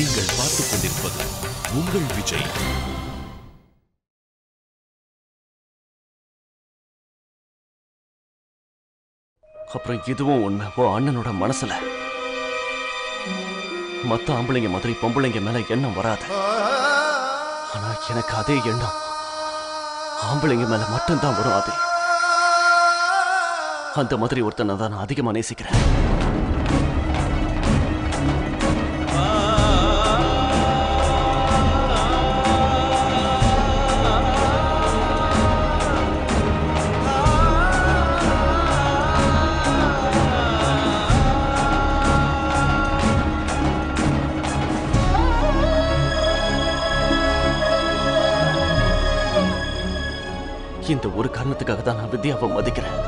நீங்கள் பார்த்துக் கொண்டிருப்பது உங்கள் விஜய். அப்புறம் இதுவும் உண்மை ஓ அண்ணனோட மனசுல. மத்த ஆம்பளைங்க மாதிரி பொம்பளைங்க மேல எண்ணம் வராது. ஆனா எனக்கு அதே எண்ணம். ஆம்பளைங்க மேல மட்டும்தான் வரும் அது அந்த மாதிரி ஒருத்தனை தான் நான் அதிகமா நேசிக்கிறேன். காரணத்துக்காக தான் நான் வித்யாவை மதிக்கிறேன்.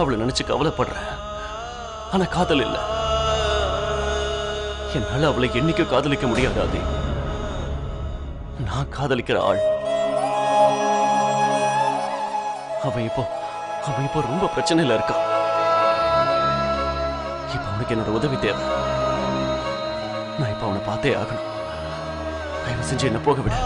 அவளை நினைச்சு கவலைப்படுறேன். ஆனா காதல் இல்லை. என்னால அவளை என்னைக்கு காதலிக்க முடியாது ஆதி. நான் காதலிக்கிற ஆள். அவன் இப்போ அவன் இப்போ ரொம்ப பிரச்சனையில இருக்கான் இப்போ அவனுக்கு என்னோட உதவி தேவை. நான் இப்போ அவனை பார்த்தே ஆகணும். தயவு செஞ்சு என்ன போக விட.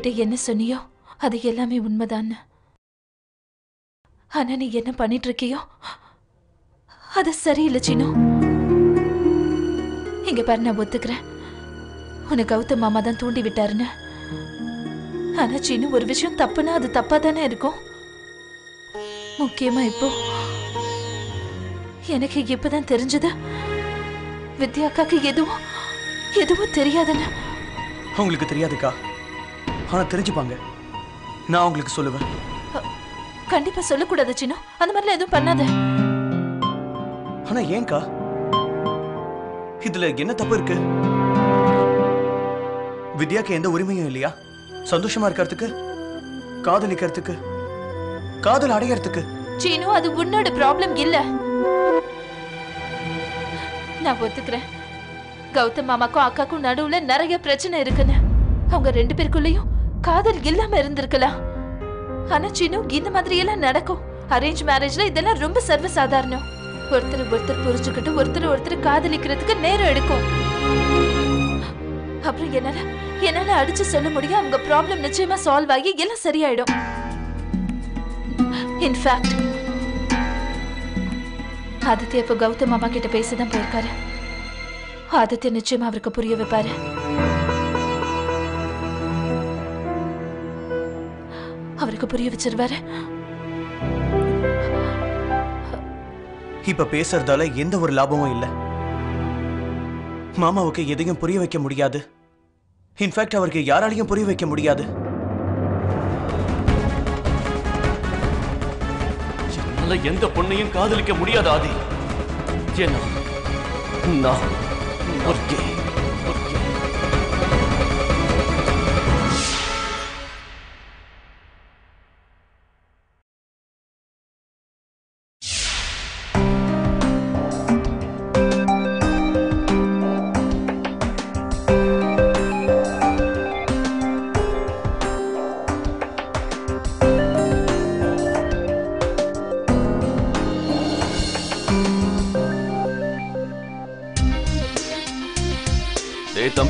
என்கிட்ட என்ன சொன்னியோ அது எல்லாமே உண்மைதான்னு. ஆனா நீ என்ன பண்ணிட்டு இருக்கியோ அது சரியில்லை சின்னு இங்க பாரு நான் ஒத்துக்கிறேன். உன்னை கௌதம் மாமா தான் தூண்டி விட்டாருன்னு. ஆனா சின்னு ஒரு விஷயம் தப்புனா அது தப்பா தானே இருக்கும். முக்கியமா இப்போ எனக்கு இப்பதான் தெரிஞ்சது. வித்யாக்காக்கு எதுவும் எதுவும் தெரியாதுன்னு. அவங்களுக்கு தெரியாதுக்கா? ஆனா தெரிஞ்சுப்பாங்க. நான் அவங்களுக்கு சொல்லுவேன். கண்டிப்பா சொல்லக்கூடாது சின்னு. அந்த மாதிரிலாம் எதுவும் பண்ணாத. ஆனா ஏன்க்கா இதுல என்ன தப்பு இருக்கு? வித்யாக்கு எந்த உரிமையும் இல்லையா? சந்தோஷமா இருக்கிறதுக்கு? காதலிக்கிறதுக்கு? காதல் அடையறதுக்கு? சீனு அது உன்னோட ப்ராப்ளம் இல்ல. நான் ஒத்துக்கிறேன். கௌதம் மாமாக்கும் அக்காக்கும் நடுவுல நிறைய பிரச்சனை இருக்குன்னு. அவங்க ரெண்டு பேருக்குள்ளயும் காதல் இல்லாம இருந்திருக்கலாம். ஆனா சீனு இந்த மாதிரி எல்லாம் நடக்கும். அரேஞ்ச் மேரேஜ்ல இதெல்லாம் ரொம்ப சர்வ சாதாரணம் ஒருத்தர் ஒருத்தர் புரிஞ்சுக்கிட்டு ஒருத்தர் ஒருத்தர் காதலிக்கிறதுக்கு நேரம் எடுக்கும். அப்புறம் என்னால என்னால அடிச்சு சொல்ல முடியும். அவங்க ப்ராப்ளம் நிச்சயமா சால்வ் ஆகி எல்லாம் சரியாயிடும். இன்ஃபேக்ட் ஆதித்யா இப்ப கௌதம் மாமா கிட்ட பேசதான் போயிருக்காரு. ஆதித்யா நிச்சயமா அவருக்கு புரிய வைப்பாரு. அவருக்கு புரிய வச்சிருவாரு? இப்ப பேசுறதால எந்த ஒரு லாபமும் இல்ல. மாமாவுக்கு எதையும் புரிய வைக்க முடியாது. இன்ஃபேக்ட் அவருக்கு யாராலையும் புரிய வைக்க முடியாது. என்னால எந்த பொண்ணையும் காதலிக்க முடியாது ஆதி. ஏன்னா நான்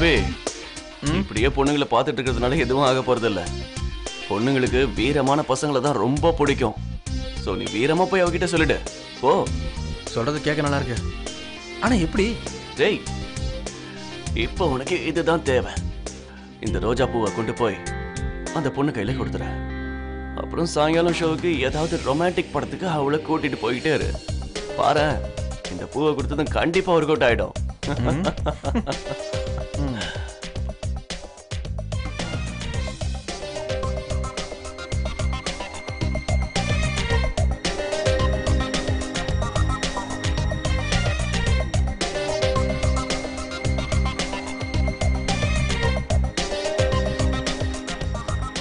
தம்பி இப்படியே பொண்ணுங்களை பார்த்துட்டு இருக்கிறதுனால எதுவும் ஆக போறதில்ல. பொண்ணுங்களுக்கு வீரமான பசங்களை தான் ரொம்ப பிடிக்கும். சோ நீ வீரமா போய் அவகிட்ட சொல்லிடு. போ. சொல்றது கேட்க நல்லா இருக்கு. ஆனா எப்படி? டேய் இப்போ உனக்கு இதுதான் தேவை. இந்த ரோஜா பூவை கொண்டு போய் அந்த பொண்ணு கையில கொடுத்துற அப்புறம் சாயங்காலம் ஷோவுக்கு ஏதாவது ரொமான்டிக் படத்துக்கு அவளை கூட்டிட்டு போயிட்டே இரு. பாரு இந்த பூவை கொடுத்ததும் கண்டிப்பா ஒர்க் அவுட் ஆயிடும்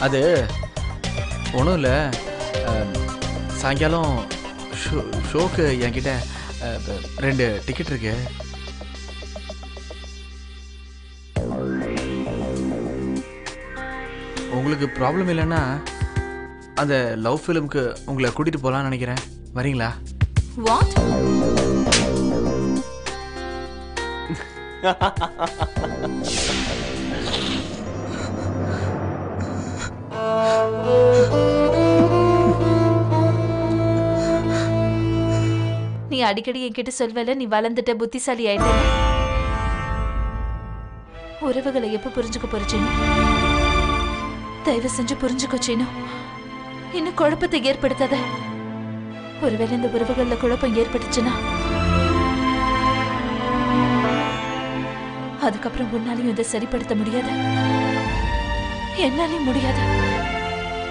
அது ஒன்றும் இல்லை. சாயங்காலம் ஷோ ஷோக்கு என்கிட்ட ரெண்டு டிக்கெட் இருக்கு. உங்களுக்கு ப்ராப்ளம் இல்லைன்னா அந்த லவ் ஃபிலிம்க்கு உங்களை கூட்டிகிட்டு போகலான்னு நினைக்கிறேன். வரீங்களா? வாட் நீ அடிக்கடி என்கிட்ட சொல்வல நீ வளர்ந்துட்ட புத்திசாலி ஆயிட்ட. உறவுகளை எப்ப புரிஞ்சுக்க போறச்சேனோ? தயவு செஞ்சு புரிஞ்சுக்கோச்சேனோ இன்னும் குழப்பத்தை ஏற்படுத்தாத. ஒருவேளை இந்த உறவுகள்ல குழப்பம் ஏற்பட்டுச்சுன்னா? அதுக்கப்புறம் உன்னாலையும் இதை சரிப்படுத்த முடியாது. என்னாலையும் முடியாது.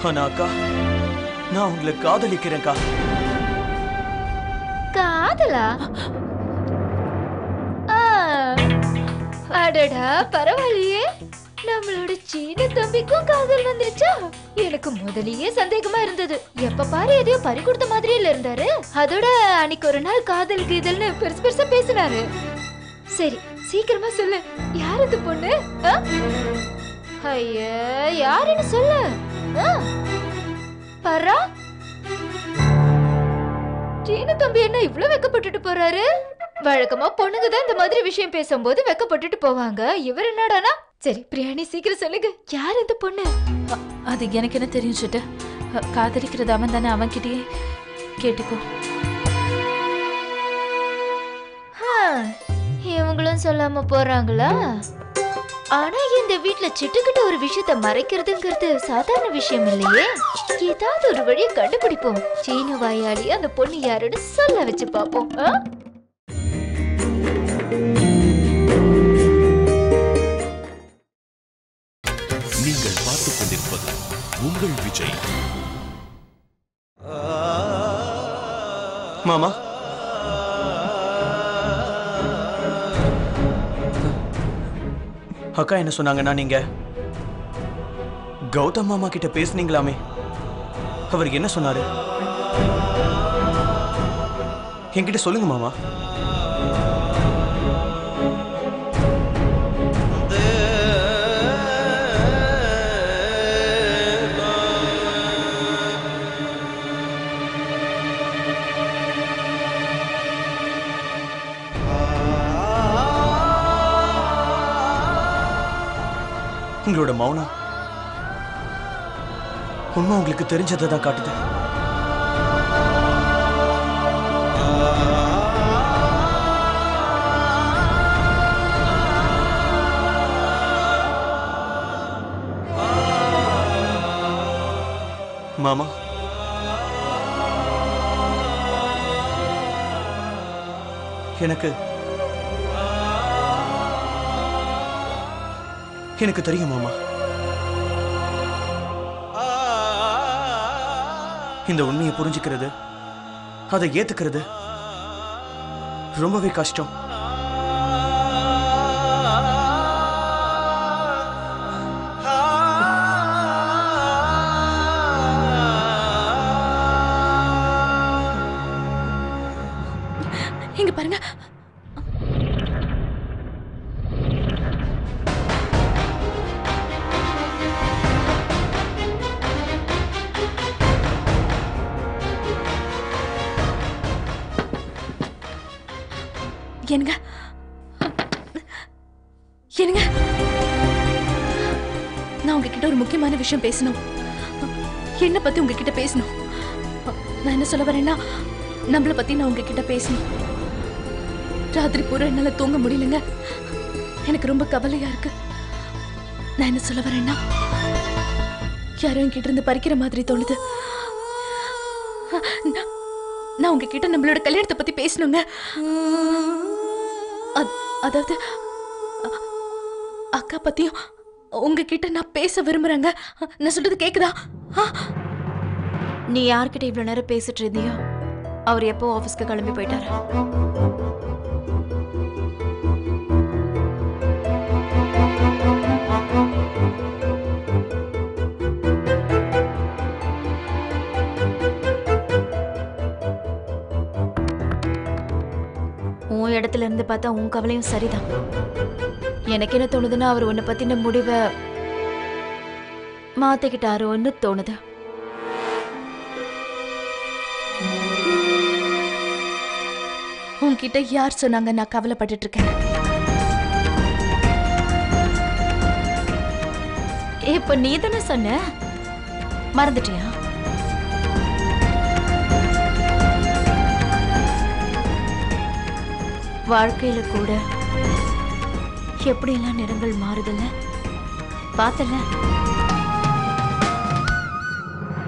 ஆனா அக்கா நான் உங்களை காதலிக்கிறேன்க்கா காதலா? ஆ, அடடா பரவாயில்லையே. நம்மளோட சீன தம்பிக்கும் காதல் வந்துருச்சா? எனக்கு முதலியே சந்தேகமா இருந்தது. எப்ப பாரு எதையோ பறி கொடுத்த மாதிரியே இருந்தாரு. அதோட அன்னைக்கு ஒரு நாள் காதல் கீதல்னு பெருசு பெருசா பேசினாரு. சரி சீக்கிரமா சொல்லு. யார் இந்த பொண்ணு? ஆ? யாருன்னு சொல்லு. ஆ? பரா? சீன தம்பி என்ன இவ்ளோ வெக்கப்பட்டுட்டு போறாரு? வழக்கமா பொண்ணுங்க தான் இந்த மாதிரி விஷயம் பேசும்போது வெக்கப்பட்டுட்டு போவாங்க. இவர் என்னடானா? சரி பிரியாணி சீக்கிரம் சொல்லுங்க. யார் இந்த பொண்ணு? அது எனக்கு என்ன தெரியும் சுட்டு? காதலிக்கிறது அவன் தானே அவன்கிட்டயே கேட்டுக்கோ. இவங்களும் சொல்லாம போறாங்களா? ஆனா இந்த வீட்ல சிட்டுக்கிட்ட ஒரு விஷயத்த மறைக்கிறதுங்கிறது சாதாரண விஷயம் இல்லையே. ஏதாவது ஒரு வழியை கண்டுபிடிப்போம். சீன வாயாளி அந்த பொண்ணு யாருன்னு சொல்ல வச்சு பாப்போம் ஆ? நீங்கள் பார்த்துக் கொண்டிருப்பது உங்கள் விஜய். மாமா அக்கா என்ன சொன்னாங்கன்னா நீங்க? கௌதம் மாமா கிட்ட பேசுனீங்களாமே? அவர் என்ன சொன்னாரு? என்கிட்ட சொல்லுங்க மாமா. உங்களோட மௌனம் உண்மை உங்களுக்கு தெரிஞ்சதை தான் காட்டுது. மாமா. எனக்கு எனக்கு தெரியும் மாமா. இந்த உண்மையை புரிஞ்சுக்கிறது அதை ஏத்துக்கிறது ரொம்பவே கஷ்டம். என்னங்க? என்னங்க? நான் உங்ககிட்ட ஒரு முக்கியமான விஷயம் பேசணும். என்ன பத்தி உங்ககிட்ட பேசணும். நான் என்ன சொல்ல வரேன்னா நம்மள பத்தி நான் உங்ககிட்ட பேசணும். ராத்திரி பூரா என்னால தூங்க முடியலங்க. எனக்கு ரொம்ப கவலையா இருக்கு. நான் என்ன சொல்ல வரேன்னா யாரும் என்கிட்ட இருந்து பறிக்கிற மாதிரி தோணுது. நான்- நான் உங்ககிட்ட நம்மளோட கல்யாணத்தை பத்தி பேசணுங்க. அத்- அதாவது அக்கா பத்தியும் உங்ககிட்ட நான் பேச விரும்புறேங்க. நான் சொல்றது கேக்குதா? நீ யார்கிட்ட இவ்வளவு நேரம் பேசிட்டு இருந்தியோ? அவர் எப்போ ஆபீஸ்க்கு கிளம்பி போயிட்டாரு? இடத்துல இருந்து பார்த்தா உன் கவலையும் சரிதான். எனக்கு என்ன தோணுதுன்னா அவர் உன்னை பத்தின முடிவை மாத்திக்கிட்டாரோன்னு தோணுது. உன்கிட்ட யார் சொன்னாங்க நான் கவலைப்பட்டுட்டு இருக்கேன்? இப்ப நீ தானே சொன்ன? மறந்துட்டியா? வாழ்க்கையில கூட எப்படியெல்லாம் நிறங்கள் மாறுதுல்ல பார்த்தல?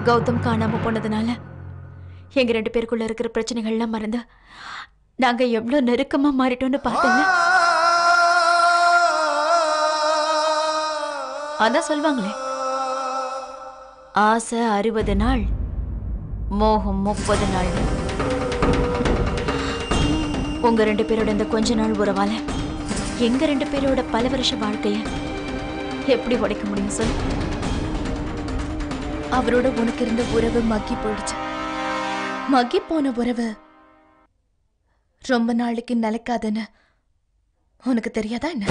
கௌதம் காணாம போனதுனால எங்க ரெண்டு பேருக்குள்ள இருக்கிற பிரச்சனைகள்லாம் மறந்து நாங்க எவ்வளவு நெருக்கமா மாறிட்டோம்னு பார்த்தல? அதான் சொல்வாங்களே. ஆசை அறுபது நாள் மோகம் முப்பது நாள் உங்க ரெண்டு பேரோட இந்த கொஞ்ச நாள் உறவால எங்க ரெண்டு பேரோட பல வருஷ வாழ்க்கைய எப்படி உடைக்க முடியும் சொல்லு? அவரோட உனக்கு இருந்த உறவு மக்கி போயிடுச்சு. மக்கி போன உறவு ரொம்ப நாளைக்கு நிலைக்காதுன்னு உனக்கு தெரியாதா என்ன?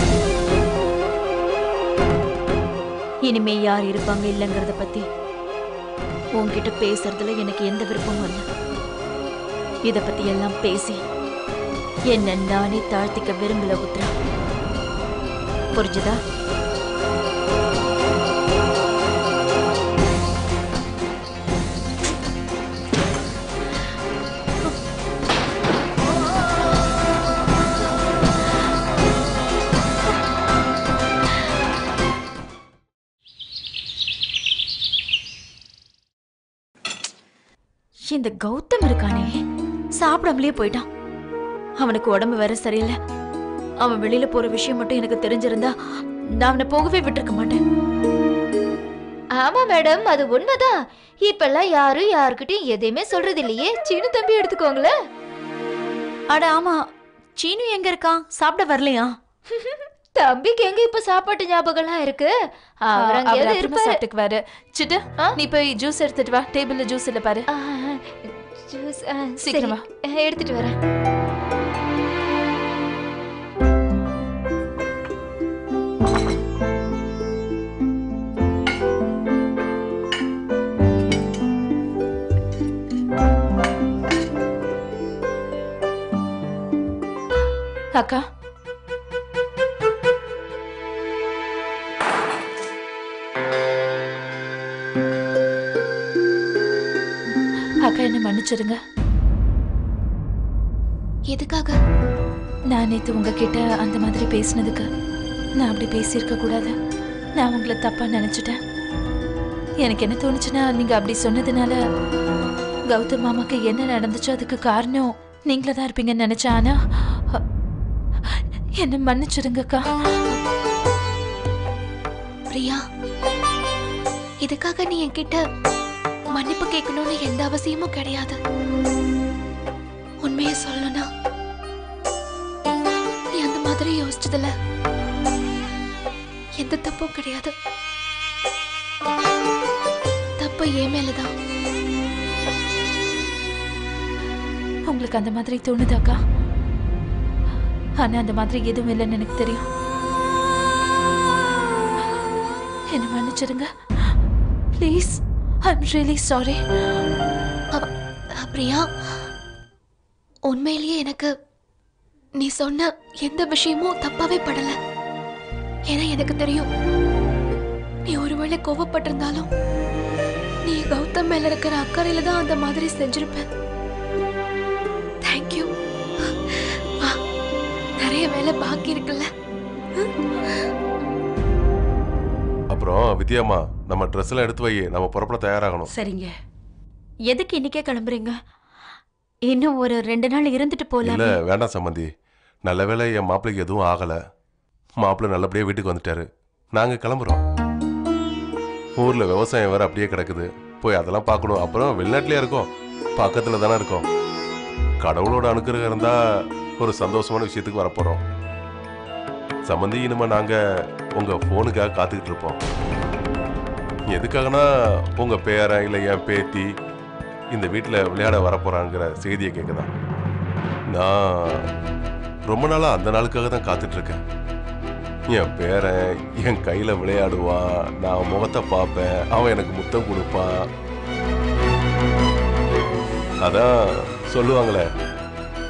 இனிமே யார் இருப்பாங்க இல்லைங்கிறத பத்தி உன்கிட்ட பேசுறதுல எனக்கு எந்த விருப்பமும் இல்லை. இதை பத்தி எல்லாம் பேசி என்ன நானே தாழ்த்திக்க விரும்பல உத்ரா புரிஞ்சுதா? இந்த கௌதம் இருக்கானே சாப்பிடாமலே போயிட்டான். அவனுக்கு உடம்பு வேற சரியில்லை. அவன் வெளியில போற விஷயம் மட்டும் எனக்கு தெரிஞ்சிருந்தா நான் அவனை போகவே விட்டிருக்க மாட்டேன். ஆமா மேடம் அது உண்மைதான். இப்பெல்லாம் யாரும் யாருக்கிட்டையும் எதையுமே சொல்றது இல்லையே சின்ன தம்பி எடுத்துக்கோங்களேன். அட ஆமா. சீனு எங்க இருக்கான் சாப்பிட வரலையா? தம்பிக்கு எங்க இப்ப சாப்பாட்டு ஞாபகம்லாம் இருக்கு? அவர் அங்கேயாவது இருப்பாரு. சாப்பிட்டுக்குவாரு. சிட்டு? நீ போய் ஜூஸ் எடுத்துட்டு வா. டேபிள்ல ஜூஸ் இல்ல பாரு. ஜூஸ். சீக்கிரமா. எடுத்துட்டு வரேன். அக்கா. அக்கா என்ன மன்னிச்சிடுங்க. எதுக்காக? நான் நேத்து உங்ககிட்ட அந்த மாதிரி பேசினதுக்கு நான் அப்படி பேசியிருக்க கூடாது. நான் உங்களை தப்பா நினைச்சிட்டேன். எனக்கு என்ன தோணுச்சுன்னா நீங்க அப்படி சொன்னதுனால கௌதம் மாமாக்கு என்ன நடந்துச்சோ அதுக்கு காரணம் நீங்களா தான் இருப்பீங்கன்னு நினைச்சேன். ஆனா என்ன மன்னிச்சிடுங்கக்கா. பிரியா இதுக்காக நீ என்கிட்ட மன்னிப்பு கேட்கணும்னு எந்த அவசியமும் கிடையாது. உண்மையை சொல்லணும்னா நீ அந்த மாதிரி யோசிச்சதுல எந்த தப்பும் கிடையாது. தப்பு என் மேலதான். உங்களுக்கு அந்த மாதிரி தோணுதாக்கா? ஆனா அந்த மாதிரி எதுவும் இல்லைன்னு எனக்கு தெரியும். என்ன மன்னிச்சிருங்க please I am really sorry அப்படியா பிரியா உண்மையிலேயே எனக்கு நீ சொன்ன எந்த விஷயமும் தப்பாவே படல. ஏன்னா எனக்கு தெரியும் நீ ஒருவேளை கோவப்பட்டிருந்தாலும் நீ கௌதம் மேல இருக்கிற அக்கறையில தான் அந்த மாதிரி செஞ்சிருப்பேன். நிறைய வேலை பாக்கி இருக்குல்ல? அப்புறம் வித்யாம்மா நம்ம ட்ரெஸ் எல்லாம் எடுத்து வை. நம்ம புறப்பட தயாராகணும். சரிங்க. எதுக்கு இன்னைக்கே கிளம்புறீங்க? இன்னும் ஒரு ரெண்டு நாள் இருந்துட்டு இல்ல போலாம் வேண்டாம் சம்மந்தி. நல்ல வேளை என் மாப்பிள்ளைக்கு எதுவும் ஆகல. மாப்பிள்ளை நல்லபடியா வீட்டுக்கு வந்துட்டாரு. நாங்க கிளம்புறோம். ஊர்ல விவசாயம் வேற அப்படியே கிடக்குது. போய் அதெல்லாம் பார்க்கணும். அப்புறம் வெளிநாட்டிலே இருக்கோம். பக்கத்துல தானே இருக்கோம். கடவுளோட அனுக்கிரகம் இருந்தா ஒரு சந்தோஷமான விஷயத்துக்கு வரப்போகிறோம் சம்மந்தி இனிமேல் நாங்கள் உங்கள் ஃபோனுக்காக காத்துக்கிட்டு இருப்போம். எதுக்காகனா உங்கள் பேரன் இல்லை என் பேத்தி இந்த வீட்டில் விளையாட வரப்போகிறாங்கிற செய்தியை கேட்க தான் நான் ரொம்ப நாளாக அந்த நாளுக்காக தான் காத்துட்ருக்கேன். என் பேரன் என் கையில் விளையாடுவான் நான் முகத்தை பார்ப்பேன் அவன் எனக்கு முத்தம் கொடுப்பான். அதான் சொல்லுவாங்களே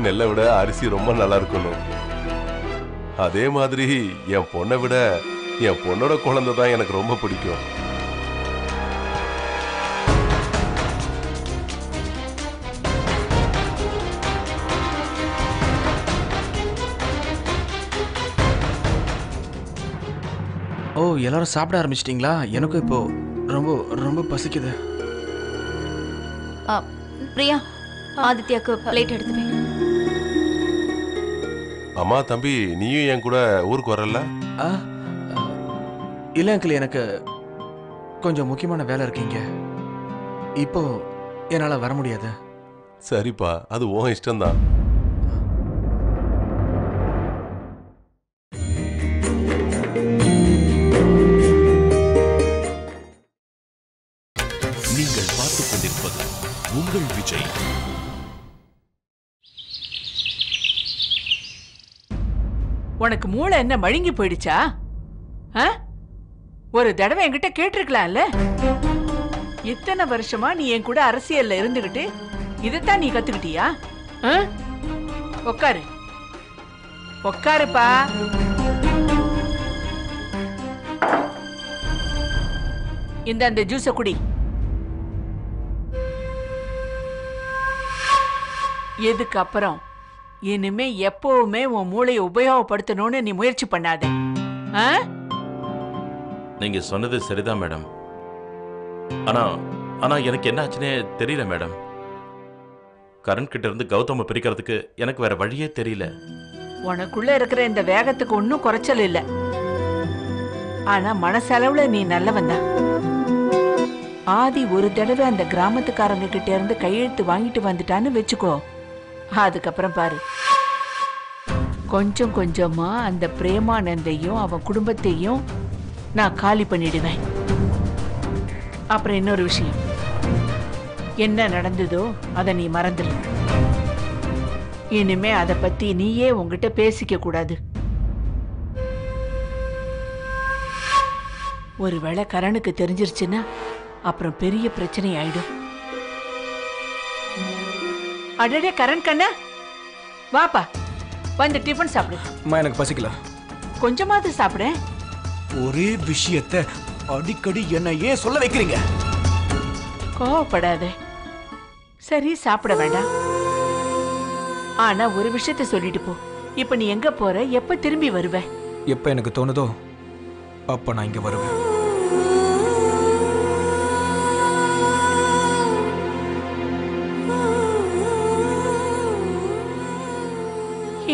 நெல்லை விட அரிசி ரொம்ப நல்லா இருக்கும்னு அதே மாதிரி என் பொண்ணை விட என் பொண்ணோட குழந்தை தான் எனக்கு ரொம்ப பிடிக்கும். ஓ எல்லாரும் சாப்பிட ஆரம்பிச்சிட்டிங்களா? எனக்கும் இப்போ ரொம்ப ரொம்ப பசிக்குது. ஆ, பிரியா ஆதித்யாக்கு பிளேட் எடுத்து வை அம்மா தம்பி நீயும் என் கூட ஊருக்கு வரல? இல்லை அங்கிள் எனக்கு கொஞ்சம் முக்கியமான வேலை இருக்கீங்க இப்போ என்னால் வர முடியாது. சரிப்பா அது உன் இஷ்டம்தான். மூளை என்ன மழுங்கி போயிடுச்சா? ஆ? ஒரு தடவை என்கிட்ட கேட்டிருக்கலாம்ல. இத்தனை வருஷமா நீ என் கூட அரசியல்ல இருந்துகிட்டு இதைத்தான் நீ கத்துக்கிட்டியா? ஆ? உக்காரு. உக்காருப்பா. இந்த அந்த ஜூஸ குடி. எதுக்கு அப்புறம்? இனிமே எப்பவுமே உன் மூளையை உபயோகப்படுத்தணும்னு நீ முயற்சி பண்ணாத. ஆ? நீங்க சொன்னது சரிதான் மேடம். ஆனா ஆனா எனக்கு என்ன ஆச்சுன்னே தெரியல மேடம். கரண் கிட்ட இருந்து கௌதம பிரிக்கிறதுக்கு எனக்கு வேற வழியே தெரியல. உனக்குள்ள இருக்கிற இந்த வேகத்துக்கு ஒன்னும் குறைச்சல் இல்ல. ஆனா மனசளவுல நீ நல்லவன் தான். ஆதி ஒரு தடவை அந்த கிராமத்துக்காரங்க கிட்ட இருந்து கையெழுத்து வாங்கிட்டு வந்துட்டான்னு வச்சுக்கோ. அதுக்கப்புறம் பாரு. கொஞ்சம் கொஞ்சமா அந்த பிரேமானந்தையும் அவன் குடும்பத்தையும் நான் காலி பண்ணிடுவேன். அப்புறம் இன்னொரு விஷயம். என்ன நடந்ததோ அதை நீ மறந்துடு இனிமே அதை பத்தி நீயே உங்ககிட்ட பேசிக்க கூடாது. ஒருவேளை கரணுக்கு தெரிஞ்சிருச்சுன்னா அப்புறம் பெரிய பிரச்சனை ஆயிடும். அடடே கரண் கண்ணா. வாப்பா வந்து டிஃபன் சாப்பிடு. அம்மா எனக்கு பசிக்கல. கொஞ்சமாவது சாப்பிட. ஒரே விஷயத்த அடிக்கடி என்ன ஏன் சொல்ல வைக்கிறீங்க? கோவப்படாத. சரி சாப்பிட வேண்டாம். ஆனா ஒரு விஷயத்த சொல்லிட்டு போ. இப்ப நீ எங்க போற? எப்ப திரும்பி வருவ? எப்ப எனக்கு தோணுதோ அப்ப நான் இங்க வருவேன்.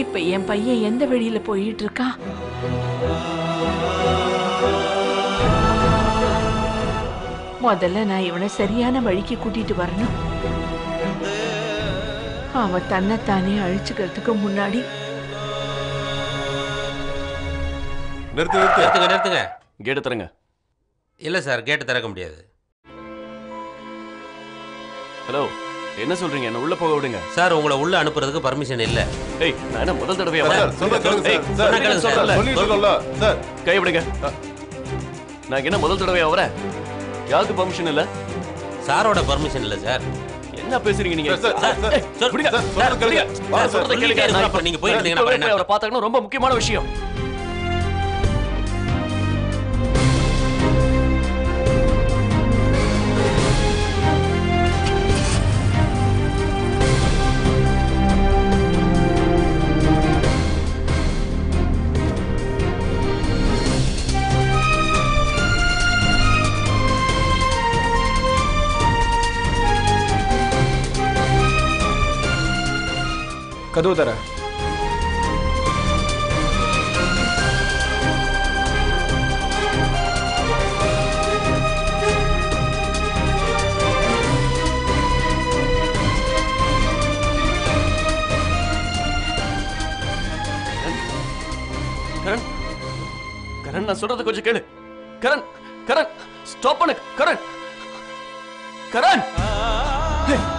இப்ப என் பையன் எந்த வழியில போயிட்டு இருக்கான் முதல்ல நான் இவனை சரியான வழிக்கு கூட்டிட்டு வரணும். அவன் தன்னைத்தானே அழிச்சுக்கிறதுக்கு முன்னாடி. நிறுத்து நிறுத்து. நிறுத்துங்க நிறுத்துங்க. கேட்டு தரங்க இல்லை சார் கேட்டு திறக்க முடியாது. ஹலோ என்ன சொல்றீங்க? என்ன உள்ள போக விடுங்க. சார் உங்களை உள்ள அனுப்புறதுக்கு பர்மிஷன் இல்லை. ஏய் நான் என்ன முதல் தடவையா சார், ஏய், சார். சார், கை விடுங்க. நான் என்ன முதல் தடவையா வரேன்? யாருக்கு பெர்மிஷன் இல்ல? சாரோட பர்மிஷன் இல்லை சார். என்ன பேசுறீங்க நீங்க? சார், சார், சார், ஏய், சார், விடுங்க. சார், சொல்றது கேளுங்க. கதவு தர கரண் கரண் நான் சொல்றத கொஞ்சம் கேளு. கரண் கரண் ஸ்டாப் பண்ணு கரண். கரண்!